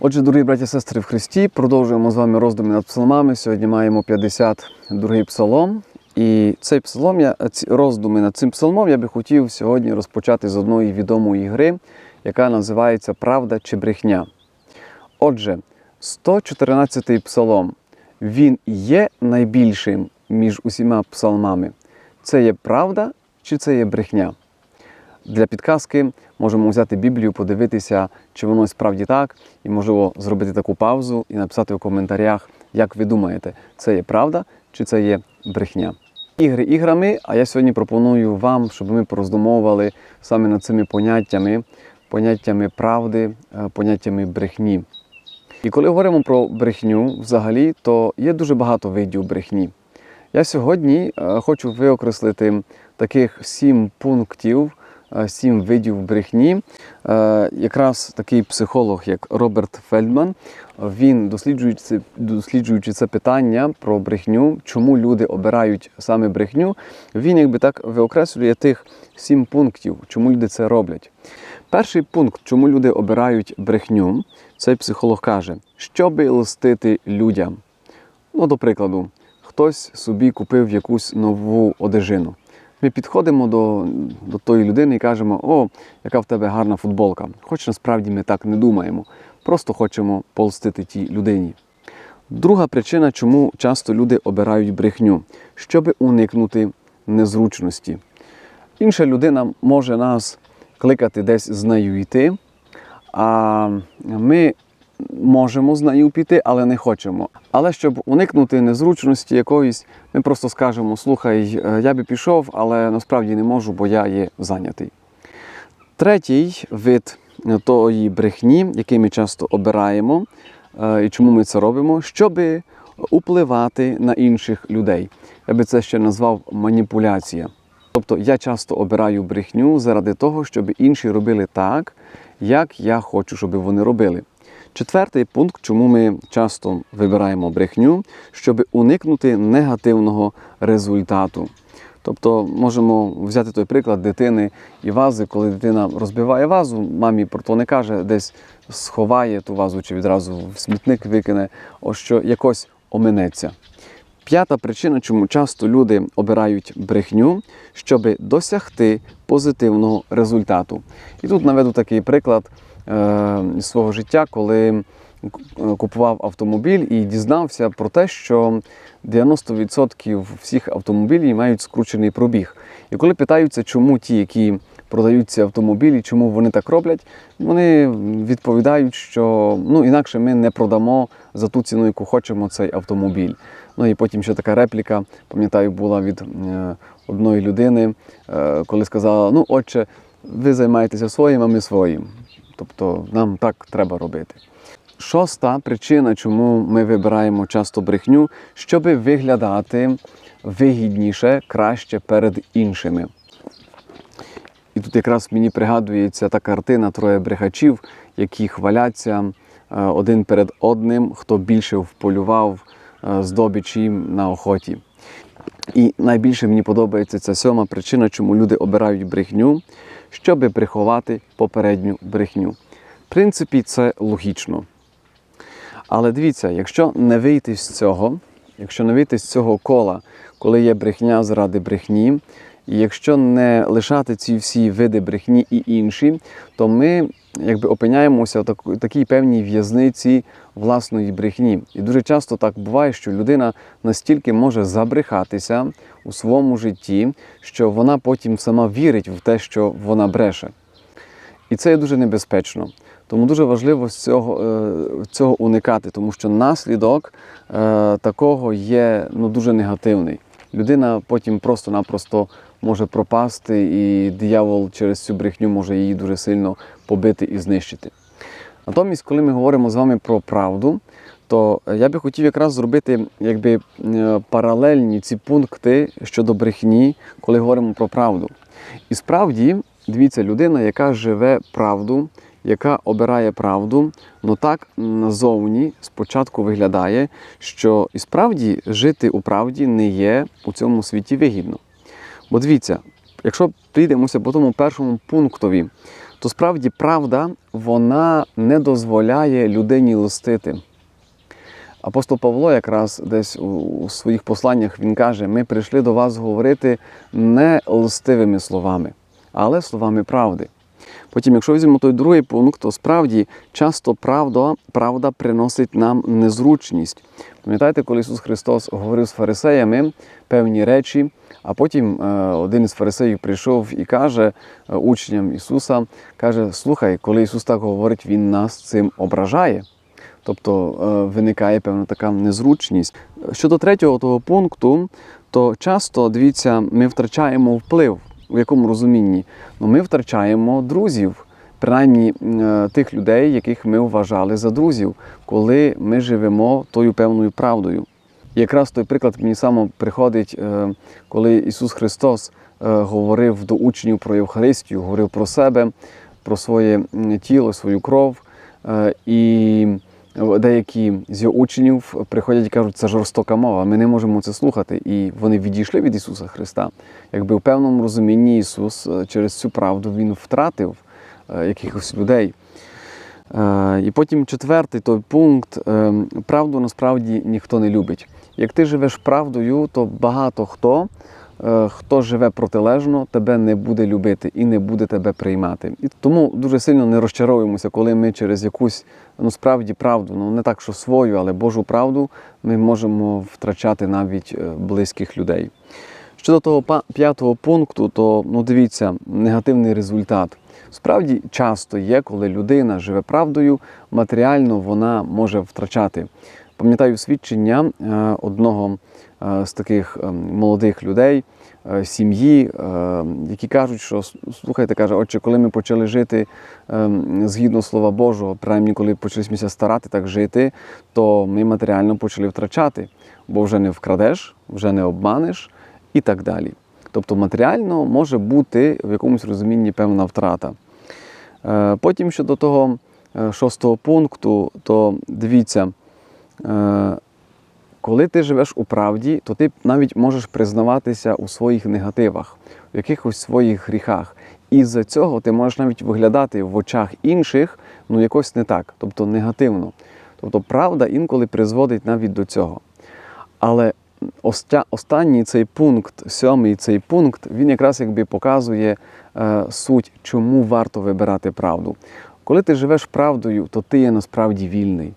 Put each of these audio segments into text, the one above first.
Отже, дорогі браті і сестри в Христі, продовжуємо з вами роздуми над псалмами. Сьогодні маємо 52-й псалом. І цей псалом, я, роздуми над цим псалмом я би хотів сьогодні розпочати з одної відомої гри, яка називається Правда чи брехня. Отже, 114-й псалом, він є найбільшим між усіма псалмами. Це є правда чи це є брехня? Для підказки можемо взяти Біблію, подивитися, чи воно справді так, і можливо зробити таку паузу і написати в коментарях, як ви думаєте, це є правда чи це є брехня. Ігри іграми, а я сьогодні пропоную вам, щоб ми пороздумовували саме над цими поняттями, поняттями правди, е, поняттями брехні. І коли говоримо про брехню взагалі, то є дуже багато видів брехні. Я сьогодні е, хочу виокреслити таких сім пунктів, сім видів брехні. Е, Якраз такий психолог, як Роберт Фельдман, він досліджуючи, досліджуючи це питання про брехню, чому люди обирають саме брехню, він якби так виокреслює тих сім пунктів, чому люди це роблять. Перший пункт, чому люди обирають брехню, цей психолог каже, щоби листити людям. Ну, до прикладу, хтось собі купив якусь нову одежину. Ми підходимо до, до тої людини і кажемо, о, яка в тебе гарна футболка. Хоч насправді ми так не думаємо, просто хочемо полстити тій людині. Друга причина, чому часто люди обирають брехню, щоб уникнути незручності. Інша людина може нас кликати десь з нею йти, а ми можемо з нею піти, але не хочемо. Але щоб уникнути незручності якоїсь, ми просто скажемо: слухай, е, я би пішов, але насправді не можу, бо я є зайнятий. Третій вид тої брехні, який ми часто обираємо, е, і чому ми це робимо, щоб впливати на інших людей. Я би це ще назвав маніпуляція. Тобто я часто обираю брехню заради того, щоб інші робили так, як я хочу, щоб вони робили. Четвертий пункт, чому ми часто вибираємо брехню, щоб уникнути негативного результату. Тобто можемо взяти той приклад дитини і вази, коли дитина розбиває вазу, мамі про то не каже, десь сховає ту вазу чи відразу в смітник викине, ось що якось оминеться. П'ята причина, чому часто люди обирають брехню, щоб досягти позитивного результату. І тут наведу такий приклад е, свого життя, коли купував автомобіль і дізнався про те, що 90% всіх автомобілів мають скручений пробіг. І коли питаються, чому ті, які продають ці автомобілі, чому вони так роблять, вони відповідають, що ну інакше ми не продамо за ту ціну, яку хочемо цей автомобіль. Ну і потім ще така репліка, пам'ятаю, була від е, одної людини, е, коли сказала: Ну, отче, ви займаєтеся своїм, а ми своїм. Тобто нам так треба робити. Шоста причина, чому ми вибираємо часто брехню, щоб виглядати вигідніше, краще перед іншими. І тут якраз мені пригадується та картина троє брехачів, які хваляться е, один перед одним, хто більше вполював е, їм на охоті. І найбільше мені подобається ця сьома причина, чому люди обирають брехню, щоб приховати попередню брехню. В принципі, це логічно. Але дивіться, якщо не вийти з цього, якщо не вийти з цього кола, коли є брехня заради брехні, і якщо не лишати ці всі види брехні і інші, то ми якби опиняємося в так- такій певній в'язниці власної брехні. І дуже часто так буває, що людина настільки може забрехатися у своєму житті, що вона потім сама вірить в те, що вона бреше. І це є дуже небезпечно. Тому дуже важливо цього, е, цього уникати, тому що наслідок е, такого є ну, дуже негативний. Людина потім просто-напросто може пропасти, і диявол через цю брехню може її дуже сильно побити і знищити. Натомість, коли ми говоримо з вами про правду, то я би хотів якраз зробити якби, е, паралельні ці пункти щодо брехні, коли говоримо про правду. І справді, дивіться, людина, яка живе правду, яка обирає правду, ну так назовні спочатку виглядає, що і справді жити у правді не є у цьому світі вигідно. Бо дивіться, якщо прийдемося по тому першому пунктові, то справді правда вона не дозволяє людині листити. Апостол Павло, якраз десь у, своїх посланнях він каже: ми прийшли до вас говорити не листивими словами, але словами правди. Потім, якщо візьмемо той другий пункт, то справді часто правда, правда приносить нам незручність. Пам'ятаєте, коли Ісус Христос говорив з фарисеями певні речі, а потім е, один із фарисеїв прийшов і каже е, учням Ісуса, каже: Слухай, коли Ісус так говорить, Він нас цим ображає. Тобто е, виникає певна така незручність. Щодо третього того пункту, то часто дивіться, ми втрачаємо вплив. У якому розумінні? Ну, ми втрачаємо друзів, принаймні е, тих людей, яких ми вважали за друзів, коли ми живемо тою певною правдою. Якраз той приклад мені саме приходить, е, коли Ісус Христос е, говорив до учнів про Євхаристію, говорив про себе, про своє тіло, свою кров. І деякі з його учнів приходять і кажуть, це жорстока мова, ми не можемо це слухати. І вони відійшли від Ісуса Христа. Якби в певному розумінні Ісус е, через цю правду Він втратив е, якихось людей. Е, І потім четвертий той пункт правду насправді ніхто не любить. Як ти живеш правдою, то багато хто, хто живе протилежно, тебе не буде любити і не буде тебе приймати. І тому дуже сильно не розчаровуємося, коли ми через якусь ну справді правду, ну не так, що свою, але Божу правду, ми можемо втрачати навіть е, близьких людей. Щодо того п'ятого пункту, то ну дивіться, негативний результат. Справді часто є, коли людина живе правдою, матеріально вона може втрачати. Пам'ятаю свідчення е, одного е, з таких е, молодих людей, сім'ї, які кажуть, що слухайте, каже, отче, коли ми почали жити згідно Слова Божого, принаймні, коли почалися старати так жити, то ми матеріально почали втрачати, бо вже не вкрадеш, вже не обманеш і так далі. Тобто матеріально може бути в якомусь розумінні певна втрата. Потім щодо того шостого пункту, то дивіться, коли ти живеш у правді, то ти навіть можеш признаватися у своїх негативах, у якихось своїх гріхах. І з-за цього ти можеш навіть виглядати в очах інших ну якось не так, тобто негативно. Тобто правда інколи призводить навіть до цього. Але останній цей пункт, сьомий цей пункт, він якраз якби показує е, суть, чому варто вибирати правду. Коли ти живеш правдою, то ти є насправді вільний.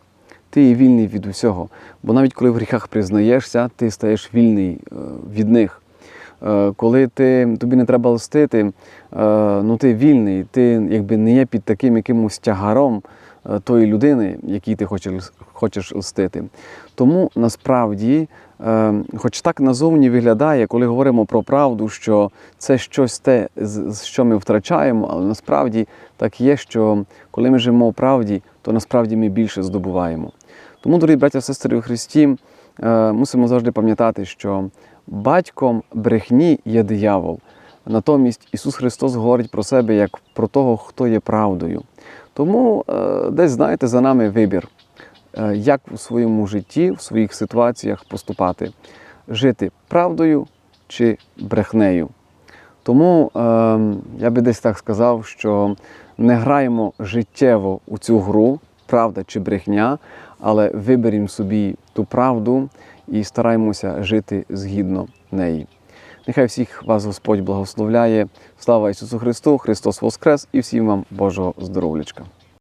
Ти є вільний від усього. Бо навіть коли в гріхах признаєшся, ти стаєш вільний е, від них. Е, Коли ти, тобі не треба листити, е, ну ти вільний, ти якби не є під таким якимось тягаром тої людини, якій ти хочеш, хочеш листити. Тому насправді, хоч так назовні виглядає, коли говоримо про правду, що це щось те, що ми втрачаємо, але насправді так є, що коли ми живемо в правді, то насправді ми більше здобуваємо. Тому, дорогі браття сестри у Христі, е, мусимо завжди пам'ятати, що батьком брехні є диявол. Натомість Ісус Христос говорить про себе як про того, хто є правдою. Тому е, десь знаєте за нами вибір, е, як у своєму житті, в своїх ситуаціях поступати, жити правдою чи брехнею. Тому я би десь так сказав, що не граємо життєво у цю гру, правда чи брехня, але виберімо собі ту правду і стараємося жити згідно неї. Нехай всіх вас Господь благословляє. Слава Ісусу Христу! Христос Воскрес і всім вам Божого здоров'ячка!